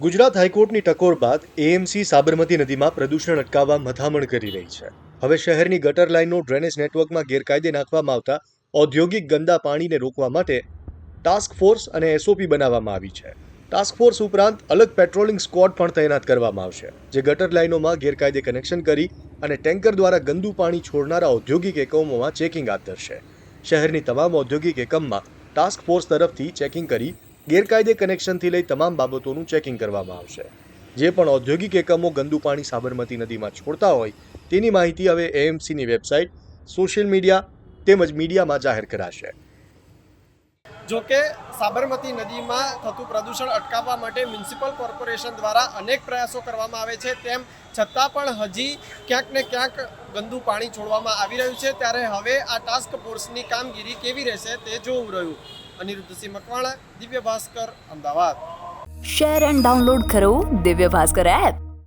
ગુજરાત હાઈકોર્ટની ટકોર બાદ એએમસી સાબરમતી નદીમાં પ્રદૂષણ અટકાવવા મથામણ કરી રહી છે. હવે શહેરની ગટર લાઇનનું ડ્રેનેજ નેટવર્કમાં ગેરકાયદે નાખવામાં આવતા ઔદ્યોગિક ગંદા પાણીને રોકવા માટે ટાસ્ક ફોર્સ અને એસઓપી બનાવવામાં આવી છે. ટાસ્ક ફોર્સ ઉપરાંત અલગ પેટ્રોલિંગ સ્ક્વોડ પણ તૈનાત કરવામાં આવશે, જે ગટર લાઇનોમાં ગેરકાયદે કનેક્શન કરી અને ટેન્કર દ્વારા ગંદુ પાણી છોડનારા ઔદ્યોગિક એકમોમાં ચેકિંગ હાથ ધરશે. શહેરની તમામ ઔદ્યોગિક એકમમાં ટાસ્ક ફોર્સ તરફથી ચેકિંગ કરી ગેરકાયદે કનેક્શનથી લઈ તમામ બાબતોનું ચેકિંગ કરવામાં આવશે. જે પણ ઔદ્યોગિક એકમો ગંદુ પાણી સાબરમતી નદીમાં છોડતા હોય તેની માહિતી હવે એએમસીની વેબસાઇટ, સોશિયલ મીડિયા તેમજ મીડિયામાં જાહેર કરાશે. જો કે સાબરમતી નદીમાં થતું પ્રદૂષણ અટકાવવા માટે મ્યુનિસિપલ કોર્પોરેશન દ્વારા અનેક પ્રયાસો કરવામાં આવે છે. તેમ છતાં પણ હજી ક્યાંક ને ક્યાંક ગંદુ પાણી છોડવામાં આવી રહ્યું છે. ત્યારે હવે આ ટાસ્ક ફોર્સની કામગીરી કેવી રહેશે તે જોવું રહ્યું. Aniruddhsinh Makwana Divya Bhaskar Ahmedabad. Share and download કરો દિવ્ય ભાસ્કર એપ